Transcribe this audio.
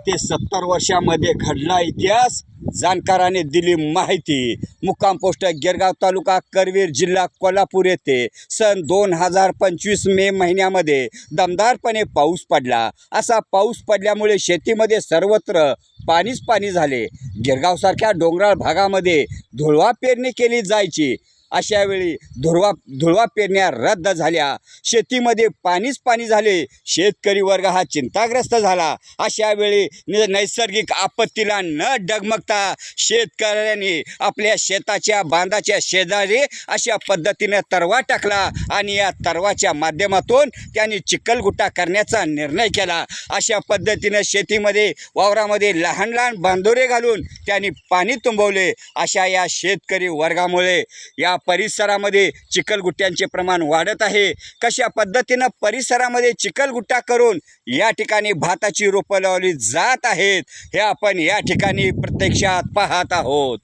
ते सत्तर वर्षामध्ये घडला इतिहास. जाणकाराने दिली माहिती. मुक्काम पोस्ट गिरगाव तालुका करवीर जिल्हा कोल्हापूर येथे सन दोन हजार पंचवीस मे महिन्यामध्ये दमदारपणे पाऊस पडला. असा पाऊस पडल्यामुळे शेतीमध्ये सर्वत्र पाणीच पाणी झाले. गिरगावसारख्या डोंगराळ भागामध्ये धुळवा पेरणी केली जायची. अशा वेळी धुळवा धुळवा पेरण्या रद्द झाल्या. शेतीमध्ये पाणीच पाणी झाले. शेतकरी वर्ग हा चिंताग्रस्त झाला. अशा वेळी नि नैसर्गिक आपत्तीला न डगमगता शेतकऱ्यांनी आपल्या शेताच्या बांधाच्या शेजारी अशा पद्धतीने तरवा टाकला आणि या तरवाच्या माध्यमातून त्यांनी चिखलगुट्टा करण्याचा निर्णय केला. अशा पद्धतीने शेतीमध्ये वावरामध्ये लहान लहान बांधोरे घालून त्यांनी पाणी तुंबवले. अशा या शेतकरी वर्गामुळे या परिसरामध्ये चिखलगुट्ट्यांचे प्रमाण वाढत आहे. कशा पद्धतीनं परिसरामध्ये चिखलगुट्टा करून या ठिकाणी भाताची रोपं लावली जात आहेत हे आपण या ठिकाणी प्रत्यक्षात पाहत आहोत.